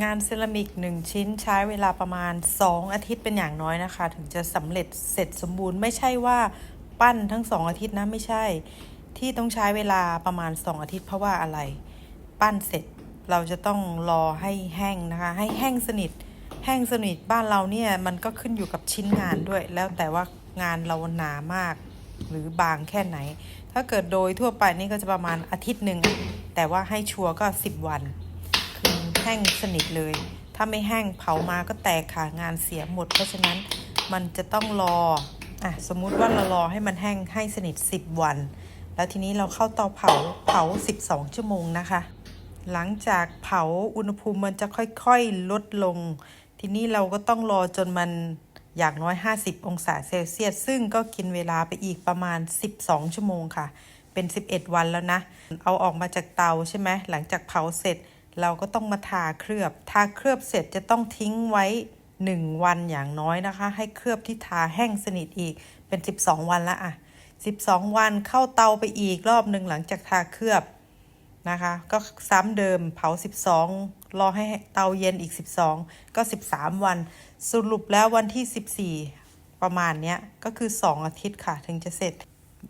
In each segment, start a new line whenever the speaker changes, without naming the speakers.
งานเซรามิก 1 ชิ้นใช้เวลาประมาณ 2 อาทิตย์เป็นอย่างน้อยนะคะ ถึงจะสำเร็จเสร็จสมบูรณ์ไม่ใช่ว่าปั้นทั้ง 2 อาทิตย์นะไม่ใช่ ที่ต้องใช้เวลาประมาณ 2 อาทิตย์เพราะว่าอะไร ปั้นเสร็จเราจะต้องรอให้แห้งนะคะ ให้แห้งสนิท แห้งสนิทบ้านเราเนี่ยมันก็ขึ้นอยู่กับชิ้นงานด้วย แล้วแต่ว่างานเราหนามาก หรือบางแค่ไหน ถ้าเกิดโดยทั่วไปนี่ก็จะประมาณอาทิตย์หนึ่งแต่ว่าให้ชัวร์ก็ 10 วัน แห้งสนิทเลย ถ้าไม่แห้งเผามาก็แตกค่ะงานเสียหมด เพราะฉะนั้นมันจะต้องรออะสมมุติว่าเรารอให้มันแห้งให้สนิท 10 วัน แล้วทีนี้เราเข้าเตาเผาเผา 12 ชั่วโมงนะคะ หลังจากเผาอุณหภูมิมันจะค่อยๆลดลง ทีนี้เราก็ต้องรอจนมันอย่างน้อย 50 องศาเซลเซียส ซึ่งก็กินเวลาไปอีกประมาณ 12 ชั่วโมงค่ะ เป็น 11 วันแล้วนะ เอาออกมาจากเตาใช่ไหม หลังจากเผาเสร็จ เราก็ต้องมาทาเคลือบ ทาเคลือบเสร็จจะต้องทิ้งไว้ 1 วันอย่างน้อยนะคะ ให้เคลือบที่ทาแห้งสนิทอีกเป็น 12 วันละอะ 12 วันเข้าเตาไปอีกรอบหนึ่งหลังจากทาเคลือบนะคะ ก็ซ้ำเดิมเผา 12 รอให้เตาเย็นอีก 12 ก็ 13 วัน สรุปแล้ววันที่ 14 ประมาณเนี้ยก็คือ 2 อาทิตย์ค่ะ ถึงจะเสร็จ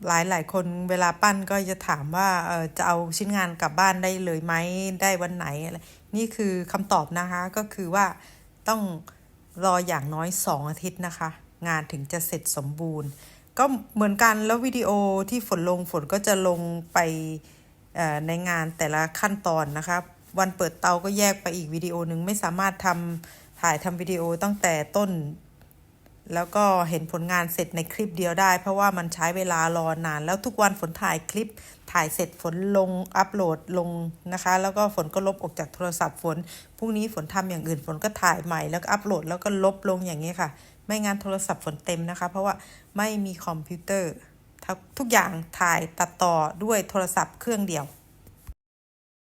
หลายหลายคนเวลาปั้นก็จะถามว่าเออจะเอาชิ้นงานกลับบ้านได้เลยไหมได้วันไหนอะไรนี่คือคำตอบนะคะก็คือว่าต้องรออย่างน้อย 2 อาทิตย์นะคะ งานถึงจะเสร็จสมบูรณ์ ก็เหมือนกันแล้ววิดีโอที่ฝนลงฝนก็จะลงไปในงานแต่ละขั้นตอนนะคะวันเปิดเตาก็แยกไปอีกวิดีโอหนึ่งไม่สามารถทำถ่ายทำวิดีโอตั้งแต่ต้น แล้วก็เห็นผลงานเสร็จในคลิปเดียวได้ เพราะว่ามันใช้เวลารอนาน แล้วทุกวันฝนถ่ายคลิปถ่ายเสร็จฝนลงอัปโหลดลงนะคะ แล้วก็ฝนก็ลบออกจากโทรศัพท์ฝนพรุ่งนี้ฝนทำอย่างอื่นฝนก็ถ่ายใหม่แล้วก็อัปโหลดแล้วก็ลบลงอย่างนี้ค่ะ ไม่งั้นโทรศัพท์ฝนเต็มนะคะ เพราะว่าไม่มีคอมพิวเตอร์ทุกอย่างถ่ายตัดต่อด้วยโทรศัพท์เครื่องเดียว